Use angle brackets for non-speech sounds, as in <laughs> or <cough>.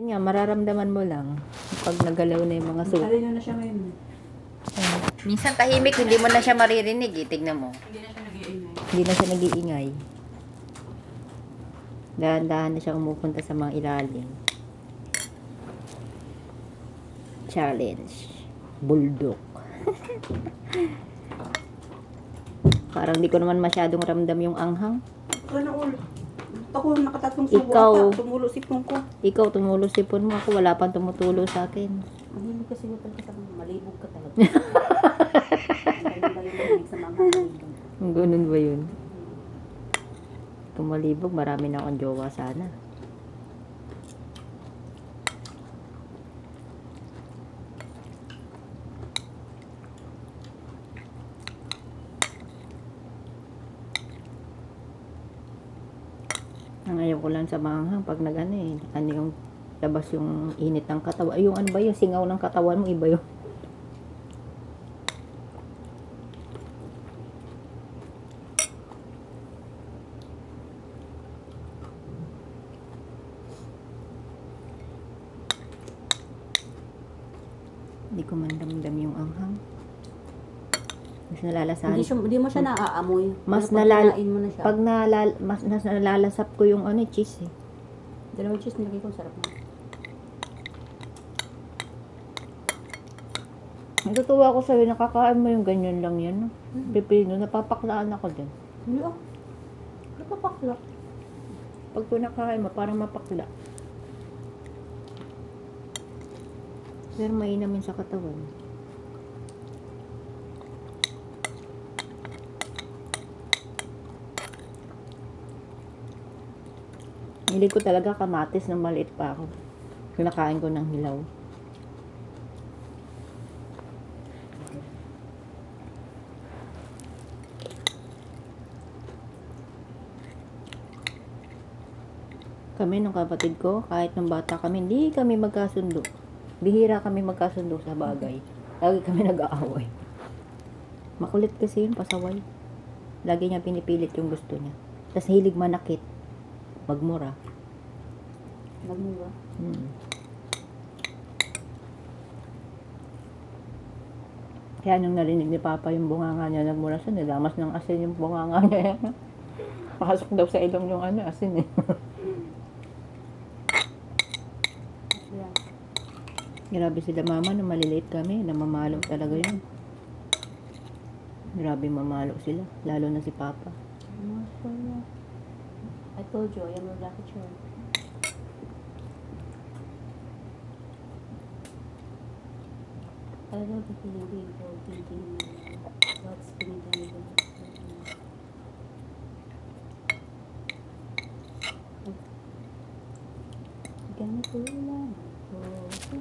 Yun nga, mararamdaman mo lang pag nagalaw na yung mga suit. Alin na siya ngayon. eh. Minsan tahimik, hindi mo na siya maririnig eh. Tignan mo. Hindi na siya nag-iingay. Hindi na siya nag-iingay. Dahan-dahan na siya umupunta sa mga ilalim. Challenge. Bulldog. <laughs> Parang di ko naman masyadong ramdam yung anghang. Ano ul? Ako nakatatlong subo Ikaw. ata. Tumulo sipong ko. Ikaw, tumulo sipon mo ako. Wala pang tumutulo sa akin. Mahimig kasi mo talaga sa mga malibog ka talaga. <laughs> Ganun ba yun? Kung malibog, marami na akong jowa sana. Ang ayaw ko lang sa manghang pag nag ano eh, ano yung labas yung init ng katawan. Yung ano ba yung singaw ng katawan mo, iba yun. Hindi ko man yung anghang. Mas nalalasahan. Hindi, siya, hindi mo siya naaamoy. Mas Pero pag nalal- kinain mo na siya. Pag nalal, mas, nas, nalalasap ko yung ano, cheese eh. Dalawang cheese nilagay ko, sarap na. Natutuwa ako sa'yo, nakakain mo yung ganyan lang yan. No? Pipino, napapaklaan ako din. Hindi ah. Napapakla. Pag pinakain mo, parang mapakla. Pero mainamin sa katawan. Hindi ko talaga kamatis nang maliit pa ako. Kinakain ko ng hilaw. Kami nung kapatid ko, kahit nung bata kami, hindi kami magkasundo. Bihira kami magkasundo sa bagay. Lagi kami <laughs> nag-aaway. Makulit kasi yun, pasaway. Lagi niya pinipilit yung gusto niya. Tapos hilig manakit. Magmura. Nagmura. Hmm. Kaya nung narinig ni Papa yung bunganga niya nagmura siya, nilamas ng asin yung bunganga niya. <laughs> Pasok daw sa ilong yung ano, asin eh. <laughs> Grabe sila mama nung maliliit kami, namamalo talaga yun. Grabe mamalo sila, lalo na si Papa. Masaya. I told you, I am a lucky charm. I love the feeling being told, thinking what's being done. Ganito lang ako.